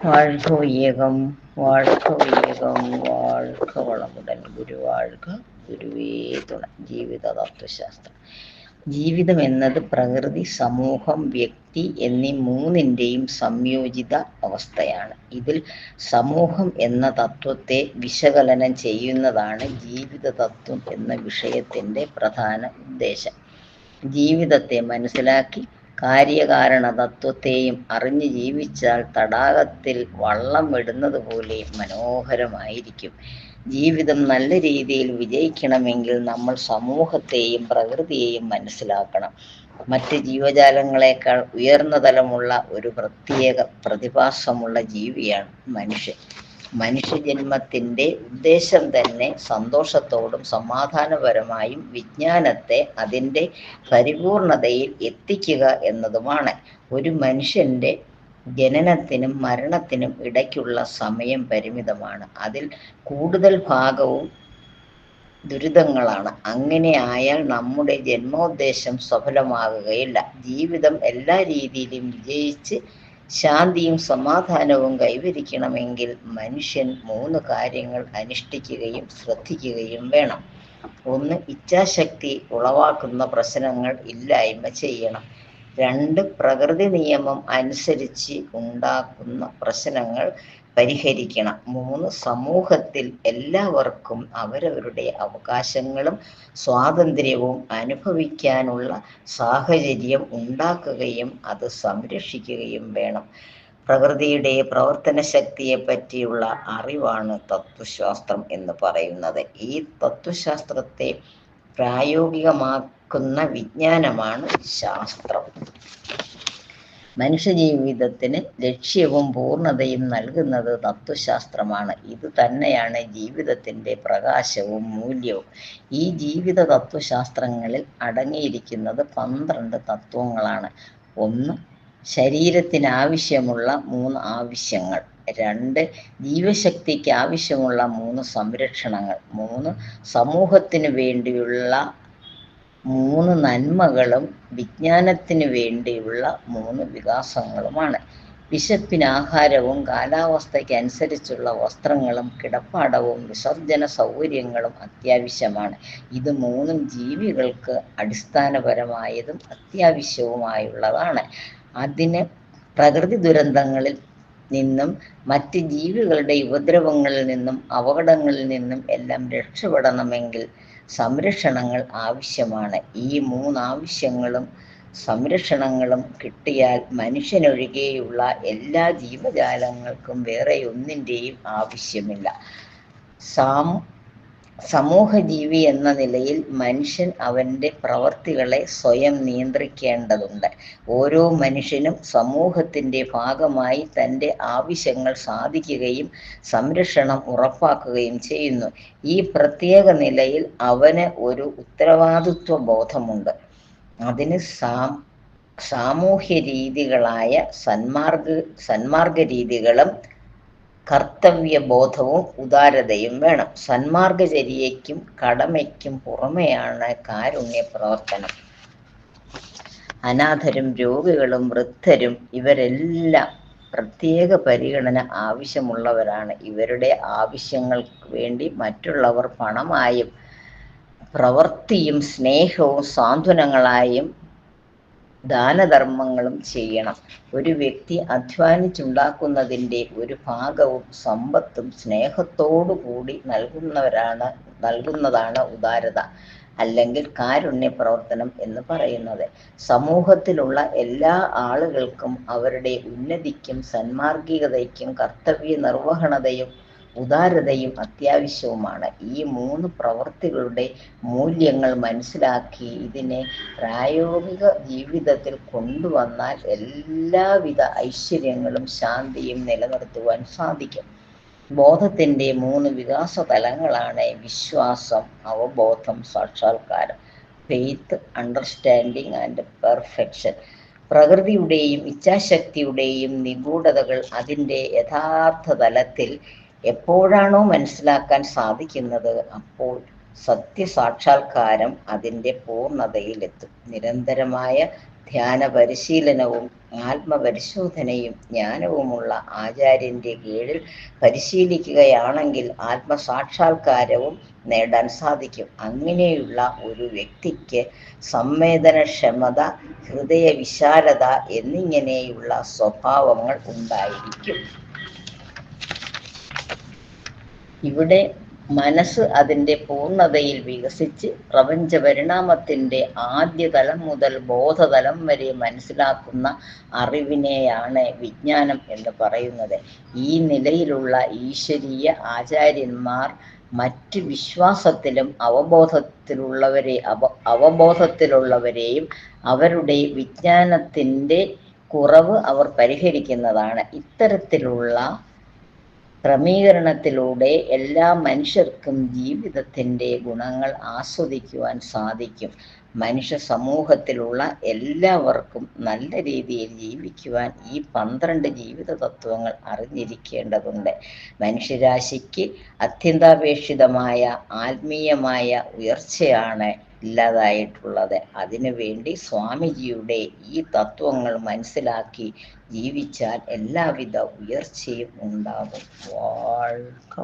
வாழ்க வையகம் வாழ்க வையகம் வாழ்க വളമുടൻ ഗുരുവാഴ്ക ഗുരുവേ തുണ ജീവിത തത്വശാസ്ത്രം ജീവിതം എന്നത് പ്രകൃതി സമൂഹം വ്യക്തി എന്നീ മൂന്നിൻ്റെയും സംയോജിത അവസ്ഥയാണ് ഇതിൽ സമൂഹം എന്ന തത്വത്തെ വിശകലനം ചെയ്യുന്നതാണ് ജീവിത തത്വം എന്ന വിഷയത്തിൻ്റെ പ്രധാന ഉദ്ദേശം ജീവിതത്തെ മനസ്സിലാക്കി കാര്യകാരണ തത്വത്തെയും അറിഞ്ഞു ജീവിച്ചാൽ തടാകത്തിൽ വള്ളം വിടുന്നത് പോലെ മനോഹരമായിരിക്കും. ജീവിതം നല്ല രീതിയിൽ വിജയിക്കണമെങ്കിൽ നമ്മൾ സമൂഹത്തെയും പ്രകൃതിയെയും മനസ്സിലാക്കണം. മറ്റ് ജീവജാലങ്ങളെക്കാൾ ഉയർന്ന തലമുള്ള ഒരു പ്രത്യേക പ്രതിഭാസമുള്ള ജീവിയാണ് മനുഷ്യൻ. മനുഷ്യജന്മത്തിന്റെ ഉദ്ദേശം തന്നെ സന്തോഷത്തോടും സമാധാനപരമായും വിജ്ഞാനത്തെ അതിന്റെ പരിപൂർണതയിൽ എത്തിക്കുക എന്നതുമാണ്. ഒരു മനുഷ്യന്റെ ജനനത്തിനും മരണത്തിനും ഇടയ്ക്കുള്ള സമയം പരിമിതമാണ്. അതിൽ കൂടുതൽ ഭാഗവും ദുരിതങ്ങളാണ്. അങ്ങനെ ആയാൽ നമ്മുടെ ജന്മോദ്ദേശം സഫലമാകുകയില്ല. ജീവിതം എല്ലാ രീതിയിലും വിജയിച്ച് ശാന്തിയും സമാധാനവും കൈവരിക്കണമെങ്കിൽ മനുഷ്യൻ മൂന്ന് കാര്യങ്ങൾ അനുഷ്ഠിക്കുകയും ശ്രദ്ധിക്കുകയും വേണം. ഒന്ന് ഇച്ഛാശക്തി ഉളവാക്കുന്ന പ്രശ്നങ്ങൾ ഇല്ലായ്മ ചെയ്യണം. രണ്ട് പ്രകൃതി നിയമം അനുസരിച്ച് ഉണ്ടാക്കുന്ന പ്രശ്നങ്ങൾ പരിഹരിക്കണം. മൂന്ന് സമൂഹത്തിൽ എല്ലാവർക്കും അവരവരുടെ അവകാശങ്ങളും സ്വാതന്ത്ര്യവും അനുഭവിക്കാനുള്ള സാഹചര്യം ഉണ്ടാക്കുകയും അത് സംരക്ഷിക്കുകയും വേണം. പ്രകൃതിയുടെ പ്രവർത്തന ശക്തിയെ പറ്റിയുള്ള അറിവാണ് തത്വശാസ്ത്രം എന്ന് പറയുന്നത്. ഈ തത്വശാസ്ത്രത്തെ പ്രായോഗികമാക്കുന്ന വിജ്ഞാനമാണ് ശാസ്ത്രം. മനുഷ്യജീവിതത്തിന് ലക്ഷ്യവും പൂർണതയും നൽകുന്നത് തത്വശാസ്ത്രമാണ്. ഇത് തന്നെയാണ് ജീവിതത്തിന്റെ പ്രകാശവും മൂല്യവും. ഈ ജീവിത തത്വശാസ്ത്രങ്ങളിൽ അടങ്ങിയിരിക്കുന്നത് പന്ത്രണ്ട് തത്വങ്ങളാണ്. ഒന്ന് ശരീരത്തിന് ആവശ്യമുള്ള മൂന്ന് ആവശ്യങ്ങൾ. രണ്ട് ജീവശക്തിക്ക് ആവശ്യമുള്ള മൂന്ന് സംരക്ഷണങ്ങൾ. മൂന്ന് സമൂഹത്തിന് വേണ്ടിയുള്ള മൂന്ന് നന്മകളും വിജ്ഞാനത്തിന് വേണ്ടിയുള്ള മൂന്ന് വികാസങ്ങളുമാണ്. വിശപ്പിന് ആഹാരവും കാലാവസ്ഥയ്ക്ക് അനുസരിച്ചുള്ള വസ്ത്രങ്ങളും കിടപ്പാടവും വിസർജന സൗകര്യങ്ങളും അത്യാവശ്യമാണ്. ഇത് മൂന്നും ജീവികൾക്ക് അടിസ്ഥാനപരമായതും അത്യാവശ്യവുമായുള്ളതാണ്. അതിന് പ്രകൃതി ദുരന്തങ്ങളിൽ നിന്നും മറ്റ് ജീവികളുടെ ഉപദ്രവങ്ങളിൽ നിന്നും അപകടങ്ങളിൽ നിന്നും എല്ലാം രക്ഷപ്പെടണമെങ്കിൽ സംരക്ഷണങ്ങൾ ആവശ്യമാണ്. ഈ മൂന്നാവശ്യങ്ങളും സംരക്ഷണങ്ങളും കിട്ടിയാൽ മനുഷ്യനൊഴികെയുള്ള എല്ലാ ജീവജാലങ്ങൾക്കും വേറെ ഒന്നിന്റെയും ആവശ്യമില്ല. സാം സമൂഹജീവി എന്ന നിലയിൽ മനുഷ്യൻ അവന്റെ പ്രവർത്തികളെ സ്വയം നിയന്ത്രിക്കേണ്ടതുണ്ട്. ഓരോ മനുഷ്യനും സമൂഹത്തിന്റെ ഭാഗമായി തന്റെ ആവശ്യങ്ങൾ സാധിക്കുകയും സംരക്ഷണം ഉറപ്പാക്കുകയും ചെയ്യുന്നു. ഈ പ്രത്യേക നിലയിൽ അവന് ഒരു ഉത്തരവാദിത്വ ബോധമുണ്ട്. അതിന് സാമൂഹ്യ രീതികളായ സന്മാർഗ സന്മാർഗ രീതികളും കർത്തവ്യബോധവും ഉദാരതയും വേണം. സന്മാർഗചര്യയ്ക്കും കടമയ്ക്കും പുറമെയാണ് കാരുണ്യ പ്രവർത്തനം അനാഥരും രോഗികളും വൃദ്ധരും ഇവരെല്ലാം പ്രത്യേക പരിഗണന ആവശ്യമുള്ളവരാണ്. ഇവരുടെ ആവശ്യങ്ങൾക്ക് വേണ്ടി മറ്റുള്ളവർ പണമായും പ്രവൃത്തിയും സ്നേഹവും സാന്ത്വനങ്ങളായും ദാനധർമ്മങ്ങളും ചെയ്യണം. ഒരു വ്യക്തി അധ്വാനിച്ചുണ്ടാക്കുന്നതിന്റെ ഒരു ഭാഗവും സമ്പത്തും സ്നേഹത്തോടു കൂടി നൽകുന്നവരാണ് നൽകുന്നതാണ് ഉദാരത അല്ലെങ്കിൽ കാരുണ്യ പ്രവർത്തനം എന്ന് പറയുന്നത്. സമൂഹത്തിലുള്ള എല്ലാ ആളുകൾക്കും അവരുടെ ഉന്നതിക്കും സന്മാർഗികതയ്ക്കും കർത്തവ്യ നിർവഹണതയും ഉദാരതയും അത്യാവശ്യവുമാണ്. ഈ മൂന്ന് പ്രവൃത്തികളുടെ മൂല്യങ്ങൾ മനസ്സിലാക്കി ഇതിനെ പ്രായോഗിക ജീവിതത്തിൽ കൊണ്ടുവന്നാൽ എല്ലാവിധ ഐശ്വര്യങ്ങളും ശാന്തിയും നിലനിർത്തുവാൻ സാധിക്കും. ബോധത്തിന്റെ മൂന്ന് വികാസ തലങ്ങളാണ് വിശ്വാസം അവബോധം സാക്ഷാത്കാരം ഫെയ്ത്ത് അണ്ടർസ്റ്റാൻഡിങ് ആൻഡ് പെർഫെക്ഷൻ പ്രകൃതിയുടെയും ഇച്ഛാശക്തിയുടെയും നിഗൂഢതകൾ അതിന്റെ യഥാർത്ഥ തലത്തിൽ എപ്പോഴാണോ മനസ്സിലാക്കാൻ സാധിക്കുന്നത് അപ്പോൾ സത്യസാക്ഷാത്കാരം അതിന്റെ പൂർണതയിലെത്തും. നിരന്തരമായ ധ്യാന പരിശീലനവും ആത്മപരിശോധനയും ജ്ഞാനവുമുള്ള ആചാര്യന്റെ കീഴിൽ പരിശീലിക്കുകയാണെങ്കിൽ ആത്മസാക്ഷാത്കാരവും നേടാൻ സാധിക്കും. അങ്ങനെയുള്ള ഒരു വ്യക്തിക്ക് സംവേദനക്ഷമത ഹൃദയ വിശാലത എന്നിങ്ങനെയുള്ള സ്വഭാവങ്ങൾ ഉണ്ടായിരിക്കും. ഇവിടെ മനസ്സ് അതിന്റെ പൂർണതയിൽ വികസിച്ച് പ്രപഞ്ച പരിണാമത്തിന്റെ ആദ്യതലം മുതൽ ബോധതലം വരെ മനസ്സിലാക്കുന്ന അറിവിനെയാണ് വിജ്ഞാനം എന്ന് പറയുന്നത്. ഈ നിലയിലുള്ള ഈശ്വരീയ ആചാര്യന്മാർ മറ്റ് വിശ്വാസത്തിലും അവബോധത്തിലുള്ളവരെ അവ അവബോധത്തിലുള്ളവരെയും അവരുടെ വിജ്ഞാനത്തിന്റെ കുറവ് അവർ പരിഹരിക്കുന്നതാണ്. ഇത്തരത്തിലുള്ള ക്രമീകരണത്തിലൂടെ എല്ലാ മനുഷ്യർക്കും ജീവിതത്തിന്റെ ഗുണങ്ങൾ ആസ്വദിക്കുവാൻ സാധിക്കും. മനുഷ്യ സമൂഹത്തിലുള്ള എല്ലാവർക്കും നല്ല രീതിയിൽ ജീവിക്കുവാൻ ഈ പന്ത്രണ്ട് ജീവിത തത്വങ്ങൾ അറിഞ്ഞിരിക്കേണ്ടതുണ്ട്. മനുഷ്യരാശിക്ക് അത്യന്താപേക്ഷിതമായ ആത്മീയമായ ഉയർച്ചയാണ് ഇല്ലാതായിട്ടുള്ളത്. അതിനുവേണ്ടി സ്വാമിജിയുടെ ഈ തത്വങ്ങൾ മനസ്സിലാക്കി ജീവിച്ചാൽ എല്ലാവിധ ഉയർച്ചയും ഉണ്ടാകും. വാഴ്ക